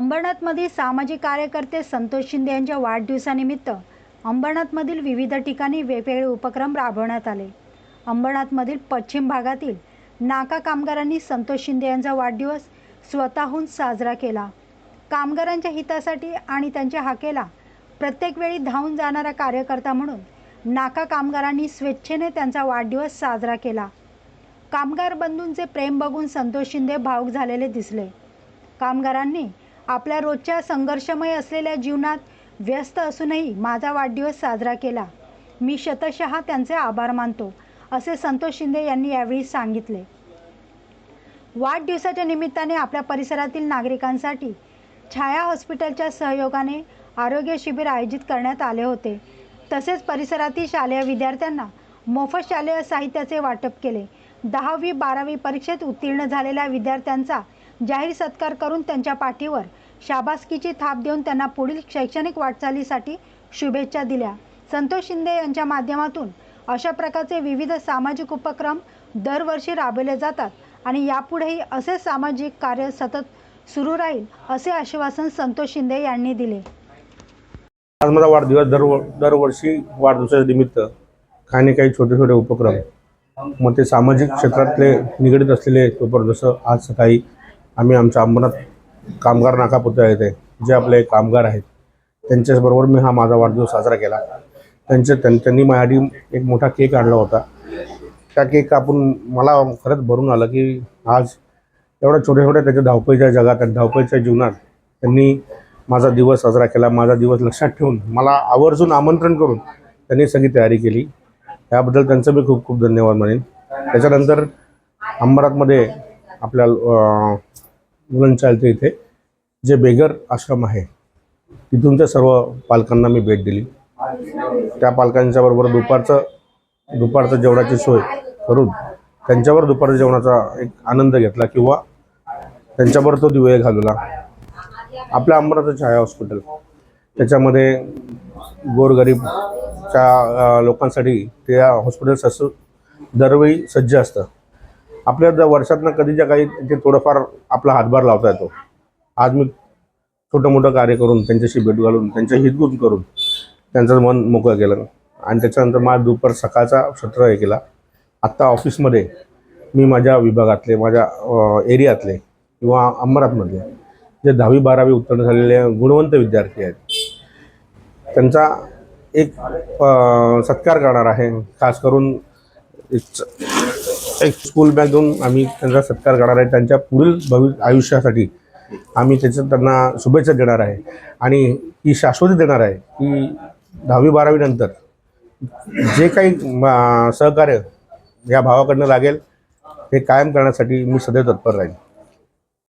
अंबरनाथमधील सामाजिक कार्यकर्ते संतोष शिंदे यांच्या वाढदिवसानिमित्त अंबरनाथमधील विविध ठिकाणी वेगवेगळे उपक्रम राबवण्यात आले. अंबरनाथमधील पश्चिम भागातील नाका कामगारांनी संतोष शिंदे यांचा वाढदिवस स्वतःहून साजरा केला. कामगारांच्या हितासाठी आणि त्यांच्या हाकेला प्रत्येक वेळी धावून जाणारा कार्यकर्ता म्हणून नाका कामगारांनी स्वेच्छेने त्यांचा वाढदिवस साजरा केला. कामगार बंधूंचे प्रेम बघून संतोष शिंदे भावूक झालेले दिसले. कामगारांनी आपल्या रोजच्या संघर्षमय असलेल्या जीवनात व्यस्त असूनही माझा वाढदिवस साजरा केला. मी शतशः त्यांचे आभार मानतो असे संतोष शिंदे यांनी यावेळी सांगितले. वाढदिवसाच्या निमित्ताने आपल्या परिसरातील नागरिकांसाठी छाया हॉस्पिटलच्या सहयोगाने आरोग्य शिबिर आयोजित करण्यात आले होते. तसेच परिसरातील शालेय विद्यार्थ्यांना मोफत शालेय साहित्याचे वाटप केले. दहावी बारावी परीक्षेत उत्तीर्ण झालेल्या विद्यार्थ्यांचा जाहीर सत्कार करून त्यांच्या पाठीवर शाबासकीची थाप देऊन त्यांना पुढील शैक्षणिक वाटचालीसाठी शुभेच्छा दिल्या. संतोष शिंदे यांच्या माध्यमातून अशा प्रकारचे विविध सामाजिक उपक्रम दरवर्षी राबवले जातात आणि यापुढेही असे सामाजिक कार्य सतत सुरू राहील असे आश्वासन संतोष शिंदे यांनी दिले. आज माझा वाढदिवस दर दरवर्षी वाढदिवसाच्या निमित्त काही ना काही छोटे छोटे उपक्रम मग ते सामाजिक क्षेत्रातले निगडीत असलेले उपक्रम जसं आज सकाळी आम्ही आमच्या अंबरनाथ कामगार नाका पुतळा येथे जे आपले कामगार आहेत त्यांच्याचबरोबर मी हा माझा वाढदिवस साजरा केला. त्यांच्या त्यां- त्यांनी माझ्यासाठी एक मोठा केक आणला होता. त्या केक कापून मला खरंच भरून आलं की आज एवढ्या छोट्या छोट्या त्याच्या धावपळीच्या जगात आणि धावपळीच्या जीवनात त्यांनी माझा दिवस साजरा केला. माझा दिवस लक्षात ठेवून मला आवर्जून आमंत्रण करून त्यांनी सगळी तयारी केली. याबद्दल त्यांचं मी खूप खूप धन्यवाद म्हणेन. त्याच्यानंतर अंबरातमध्ये आपल्या अं, चालते इथे. जे बेगर आश्रम आहे तिथूनच्या सर्व पालकांना मी भेट दिली. त्या पालकांच्या बरोबर दुपारचं दुपारचं जेवणाची सोय करून त्यांच्यावर दुपारच्या जेवणाचा एक आनंद घेतला किंवा त्यांच्यावर तो दिवे घालवला. आपल्या अंबराचं छाया हॉस्पिटल. त्याच्यामध्ये गोरगरीबच्या लोकांसाठी त्या हॉस्पिटल असं दरवेळी सज्ज असतं. आपल्या जर वर्षातनं कधीच्या काही ते थोडंफार आपला हातभार लावता येतो. आज मी छोटं मोठं कार्य करून त्यांच्याशी भेट घालून त्यांच्या हितगुज करून त्यांचं मन मोकळं केलं. आणि त्याच्यानंतर माझा दुपार सकाळचा सत्र हे केला. आत्ता ऑफिसमध्ये मी माझ्या विभागातले माझ्या एरियातले किंवा अंबरातमधले जे दहावी बारावी उत्तीर्ण झालेले गुणवंत विद्यार्थी आहेत त्यांचा एक सत्कार करणार आहे. खास करून एक स्कूल बॅग देऊन आम्ही त्यांचा सत्कार करणार आहे. त्यांच्या पुढील भवि आयुष्यासाठी आम्ही त्याचं त्यांना शुभेच्छा देणार आहे. आणि ही शाश्वती देणार आहे की दहावी बारावीनंतर जे काही सहकार्य या भावाकडनं लागेल हे कायम करण्यासाठी मी सदैव तत्पर राहील